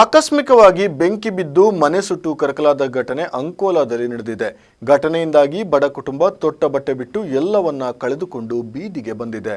ಆಕಸ್ಮಿಕವಾಗಿ ಬೆಂಕಿ ಬಿದ್ದು ಮನೆ ಸುಟ್ಟು ಕರಕಲಾದ ಘಟನೆ ಅಂಕೋಲಾದಲ್ಲಿ ನಡೆದಿದೆ. ಘಟನೆಯಿಂದಾಗಿ ಬಡ ಕುಟುಂಬ ತೊಟ್ಟ ಬಟ್ಟೆ ಬಿಟ್ಟು ಎಲ್ಲವನ್ನ ಕಳೆದುಕೊಂಡು ಬೀದಿಗೆ ಬಂದಿದೆ.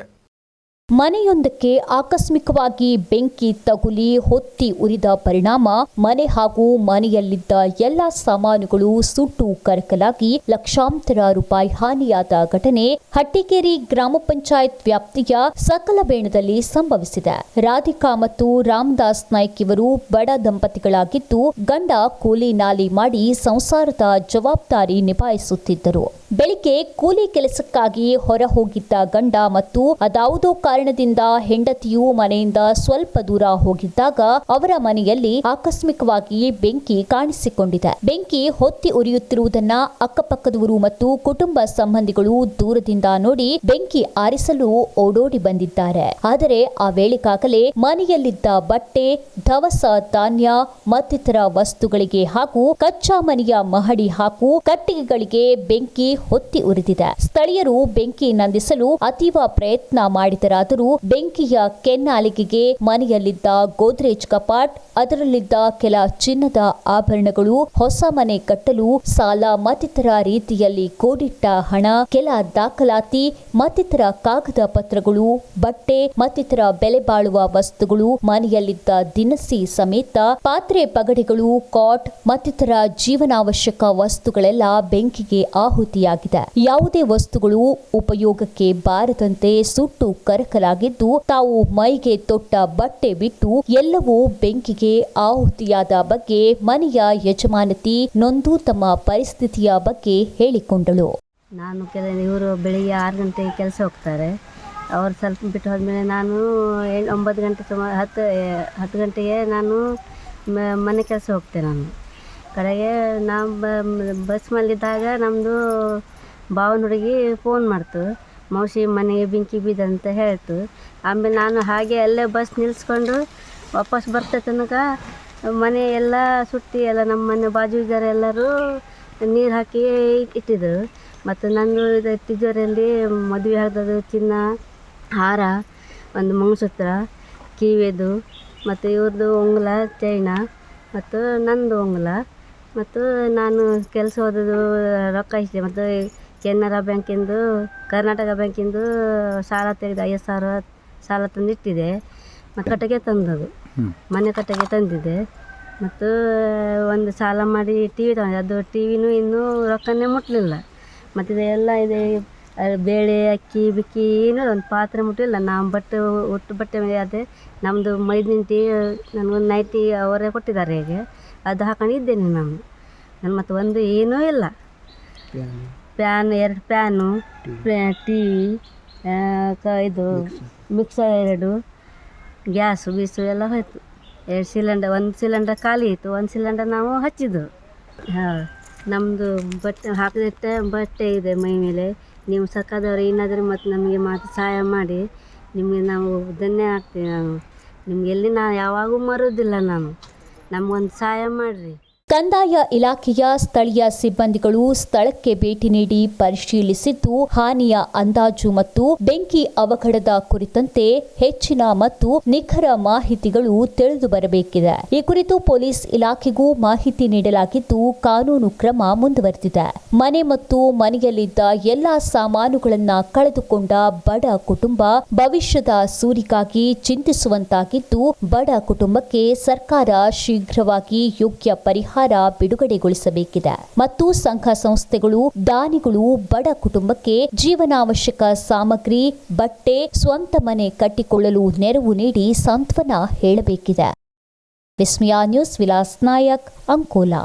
ಮನೆಯೊಂದಕ್ಕೆ ಆಕಸ್ಮಿಕವಾಗಿ ಬೆಂಕಿ ತಗುಲಿ ಹೊತ್ತಿ ಉರಿದ ಪರಿಣಾಮ ಮನೆ ಹಾಗೂ ಮನೆಯಲ್ಲಿದ್ದ ಎಲ್ಲ ಸಾಮಾನುಗಳು ಸುಟ್ಟು ಕರಕಲಾಗಿ ಲಕ್ಷಾಂತರ ರೂಪಾಯಿ ಹಾನಿಯಾದ ಘಟನೆ ಹಟ್ಟಿಕೇರಿ ಗ್ರಾಮ ಪಂಚಾಯತ್ ವ್ಯಾಪ್ತಿಯ ಸಕಲಬೇಣದಲ್ಲಿ ಸಂಭವಿಸಿದೆ. ರಾಧಿಕಾ ಮತ್ತು ರಾಮದಾಸ್ ನಾಯ್ಕ್ ಇವರು ಬಡ ದಂಪತಿಗಳಾಗಿದ್ದು ಗಂಡ ಕೂಲಿ ನಾಲಿ ಮಾಡಿ ಸಂಸಾರದ ಜವಾಬ್ದಾರಿ ನಿಭಾಯಿಸುತ್ತಿದ್ದರು. ಬೆಳಿಗ್ಗೆ ಕೂಲಿ ಕೆಲಸಕ್ಕಾಗಿ ಹೊರ ಹೋಗಿದ್ದ ಗಂಡ ಮತ್ತು ಅದಾವುದೋ ಕಾರಣದಿಂದ ಹೆಂಡತಿಯು ಮನೆಯಿಂದ ಸ್ವಲ್ಪ ದೂರ ಹೋಗಿದ್ದಾಗ ಅವರ ಮನೆಯಲ್ಲಿ ಆಕಸ್ಮಿಕವಾಗಿ ಬೆಂಕಿ ಕಾಣಿಸಿಕೊಂಡಿದೆ. ಬೆಂಕಿ ಹೊತ್ತಿ ಉರಿಯುತ್ತಿರುವುದನ್ನ ಅಕ್ಕಪಕ್ಕದವರು ಮತ್ತು ಕುಟುಂಬ ಸಂಬಂಧಿಗಳು ದೂರದಿಂದ ನೋಡಿ ಬೆಂಕಿ ಆರಿಸಲು ಓಡೋಡಿ ಬಂದಿದ್ದಾರೆ. ಆದರೆ ಆ ವೇಳೆಗಾಗಲೇ ಮನೆಯಲ್ಲಿದ್ದ ಬಟ್ಟೆ, ದವಸ ಧಾನ್ಯ, ಮತ್ತಿತರ ವಸ್ತುಗಳಿಗೆ ಹಾಗೂ ಕಚ್ಚಾ ಮನೆಯ ಮಹಡಿ ಹಾಗೂ ಕಟ್ಟಿಗೆಗಳಿಗೆ ಬೆಂಕಿ ಹೊತ್ತಿ ಉರಿದಿದೆ. ಸ್ಥಳೀಯರು ಬೆಂಕಿ ನಂದಿಸಲು ಅತೀವ ಪ್ರಯತ್ನ ಮಾಡಿದರಾದರೂ ಬೆಂಕಿಯ ಕೆನ್ನಾಲಿಗೆಗೆ ಮನೆಯಲ್ಲಿದ್ದ ಗೋದ್ರೇಜ್ ಕಪಾಟ್, ಅದರಲ್ಲಿದ್ದ ಕೆಲ ಚಿನ್ನದ ಆಭರಣಗಳು, ಹೊಸ ಮನೆ ಕಟ್ಟಲು ಸಾಲ ಮತ್ತಿತರ ರೀತಿಯಲ್ಲಿ ಕೂಡಿಟ್ಟ ಹಣ, ಕೆಲ ದಾಖಲಾತಿ, ಮತ್ತಿತರ ಕಾಗದ ಪತ್ರಗಳು, ಬಟ್ಟೆ, ಮತ್ತಿತರ ಬೆಲೆ ಬಾಳುವ ವಸ್ತುಗಳು, ಮನೆಯಲ್ಲಿದ್ದ ದಿನಸಿ ಸಮೇತ ಪಾತ್ರೆ ಪಗಡೆಗಳು, ಕಾಟ್, ಮತ್ತಿತರ ಜೀವನಾವಶ್ಯಕ ವಸ್ತುಗಳೆಲ್ಲ ಬೆಂಕಿಗೆ ಆಹುತಿಯಾಗಿದೆ ಯಾವುದೇ ವಸ್ತುಗಳು ಉಪಯೋಗಕ್ಕೆ ಬಾರದಂತೆ ಸುಟ್ಟು ಕರಕಲಾಗಿದ್ದು, ತಾವು ಮೈಗೆ ತೊಟ್ಟ ಬಟ್ಟೆ ಬಿಟ್ಟು ಎಲ್ಲವೂ ಬೆಂಕಿಗೆ ಆಹುತಿಯಾದ ಬಗ್ಗೆ ಮನೆಯ ಯಜಮಾನತಿ ನೊಂದು ತಮ್ಮ ಪರಿಸ್ಥಿತಿಯ ಬಗ್ಗೆ ಹೇಳಿಕೊಂಡಳು. ನಾನು ಕೆಲ ಇವರು ಬೆಳಿಗ್ಗೆ ಆರು ಗಂಟೆಗೆ ಕೆಲಸ ಹೋಗ್ತಾರೆ. ಅವ್ರು ಸ್ವಲ್ಪ ಬಿಟ್ಟು ಹೋದ್ಮೇಲೆ ನಾನು ಒಂಬತ್ತು ಗಂಟೆ ಸುಮಾರು ಹತ್ತು ಹತ್ತು ಗಂಟೆಗೆ ನಾನು ಮನೆ ಕೆಲಸ ಹೋಗ್ತೇನೆ ನಾನು. ಕಡೆಗೆ ನಾವು ಬಸ್ ಮಲ್ಲಿದ್ದಾಗ ನಮ್ಮದು ಭಾವನ ಹುಡುಗಿ ಫೋನ್ ಮಾಡ್ತು. ಮೌಸಿ ಮನೆಗೆ ಬೆಂಕಿ ಬಿದ್ದ ಅಂತ ಹೇಳ್ತು. ಆಮೇಲೆ ನಾನು ಹಾಗೆ ಅಲ್ಲೇ ಬಸ್ ನಿಲ್ಲಿಸ್ಕೊಂಡು ವಾಪಸ್ ಬರ್ತಾ ತನಕ ಮನೆ ಎಲ್ಲ ಸುಟ್ಟಿ ಎಲ್ಲ ನಮ್ಮ ಮನೆ ಬಾಜು ಇದ್ದಾರೆ ಎಲ್ಲರೂ ನೀರು ಹಾಕಿ ಇಟ್ಟಿದ್ದರು ಮತ್ತು ನಂದು ಇದು ತಿಜೋರಿಯಲ್ಲಿ ಮದುವೆ ಆದದ್ದು ಚಿನ್ನ, ಹಾರ, ಒಂದು ಮಂಗಸೂತ್ರ ಕಿವಿದು ಮತ್ತು ಇವ್ರದ್ದು ಉಂಗುಲ, ಚೈನ, ಮತ್ತು ನಂದು ಉಂಗುಲ. ಮತ್ತು ನಾನು ಕೆಲಸ ಹೋದದ್ದು ರೊಕ್ಕ ಇಷ್ಟೆ ಮತ್ತು ಕೆನರಾ ಬ್ಯಾಂಕಿಂದು ಕರ್ನಾಟಕ ಬ್ಯಾಂಕಿಂದು ಸಾಲ ತೆಗೆದು ಐವತ್ತು ಸಾವಿರ ಸಾಲ ತಂದಿಟ್ಟಿದೆ. ಮತ್ತು ಕಟ್ಟಿಗೆ ತಂದದ್ದು. ಮನೆ ಕಟ್ಟಿಗೆ ತಂದಿದ್ದೆ. ಮತ್ತು ಒಂದು ಸಾಲ ಮಾಡಿ ಟಿ ವಿ ತಗೊಂಡೆ. ಅದು ಟಿ ವಿನೂ ಇನ್ನೂ ರೊಕ್ಕನೇ ಮುಟ್ಟಲಿಲ್ಲ ಮತ್ತು ಇದೆಲ್ಲ ಇದೆ. ಬೇಳೆ ಅಕ್ಕಿ ಬಿಕ್ಕಿ ಏನೂ ಒಂದು ಪಾತ್ರೆ ಮುಟ್ಟಲಿಲ್ಲ ನಾವು ಬಟ್ಟೆ ಒಟ್ಟು ಬಟ್ಟೆ ಮೇಲೆ ಅದೇ. ನಮ್ಮದು ಮೈದಿನ ಟೀ ನನಗೊಂದು ನೈಟಿ ಅವರೇ ಕೊಟ್ಟಿದ್ದಾರೆ ಹೇಗೆ. ಅದು ಹಾಕೊಂಡಿದ್ದೇನೆ ನಾನು ನನ್ನ ಮತ್ತು ಒಂದು ಏನೂ ಇಲ್ಲ. ಪ್ಯಾನ್ ಎರಡು ಪ್ಯಾನು ಟಿ ವಿ ಕ ಇದು ಮಿಕ್ಸರ್ ಎರಡು ಗ್ಯಾಸು ಬೀಸು ಎಲ್ಲ ಹೋಯಿತು. ಎರಡು ಸಿಲಿಂಡರ್ ಒಂದು ಸಿಲಿಂಡರ್ ಖಾಲಿ ಇತ್ತು ಒಂದು ಸಿಲಿಂಡರ್ ನಾವು ಹಚ್ಚಿದ್ದು. ಹಾಂ ನಮ್ಮದು ಬಟ್ಟೆ ಹಾಕಿದಟ್ಟೆ ಬಟ್ಟೆ ಇದೆ ಮೈ ಮೇಲೆ. ನೀವು ಸರ್ಕಾರದವರು ಏನಾದರೂ ಮತ್ತು ನಮಗೆ ಮಾತು ಸಹಾಯ ಮಾಡಿ. ನಿಮಗೆ ನಾವು ಧನ್ಯ ಆಗ್ತೀವಿ ನಾವು ನಿಮಗೆಲ್ಲಿ ನಾನು ನಾ ಯಾವಾಗೂ ಮರೋದಿಲ್ಲ ನಾನು. ನಮಗೊಂದು ಸಹಾಯ ಮಾಡಿರಿ. ಕಂದಾಯ ಇಲಾಖೆಯ ಸ್ಥಳೀಯ ಸಿಬ್ಬಂದಿಗಳು ಸ್ಥಳಕ್ಕೆ ಭೇಟಿ ನೀಡಿ ಪರಿಶೀಲಿಸಿದ್ದು, ಹಾನಿಯ ಅಂದಾಜು ಮತ್ತು ಬೆಂಕಿ ಅವಘಡದ ಕುರಿತಂತೆ ಹೆಚ್ಚಿನ ಮತ್ತು ನಿಖರ ಮಾಹಿತಿಗಳು ತಿಳಿದು ಬರಬೇಕಿದೆ. ಈ ಕುರಿತು ಪೊಲೀಸ್ ಇಲಾಖೆಗೂ ಮಾಹಿತಿ ನೀಡಲಾಗಿದ್ದು, ಕಾನೂನು ಕ್ರಮ ಮುಂದುವರೆದಿದೆ. ಮನೆ ಮತ್ತು ಮನೆಯಲ್ಲಿದ್ದ ಎಲ್ಲಾ ಸಾಮಾನುಗಳನ್ನ ಕಳೆದುಕೊಂಡ ಬಡ ಕುಟುಂಬ ಭವಿಷ್ಯದ ಸೂರಿಗಾಗಿ ಚಿಂತಿಸುವಂತಾಗಿದ್ದು, ಬಡ ಕುಟುಂಬಕ್ಕೆ ಸರ್ಕಾರ ಶೀಘ್ರವಾಗಿ ಯೋಗ್ಯ ಪರಿಹಾರ ಬಿಡುಗಡೆಗೊಳಿಸಬೇಕಿದೆ. ಮತ್ತು ಸಂಘ ಸಂಸ್ಥೆಗಳು, ದಾನಿಗಳು, ಬಡ ಕುಟುಂಬಕ್ಕೆ ಜೀವನಾವಶ್ಯಕ ಸಾಮಗ್ರಿ, ಬಟ್ಟೆ, ಸ್ವಂತ ಮನೆ ಕಟ್ಟಿಕೊಳ್ಳಲು ನೆರವು ನೀಡಿ ಸಾಂತ್ವನ ಹೇಳಬೇಕಿದೆ. ವಿಸ್ಮಯ ನ್ಯೂಸ್, ವಿಲಾಸ್ ನಾಯಕ್, ಅಂಕೋಲಾ.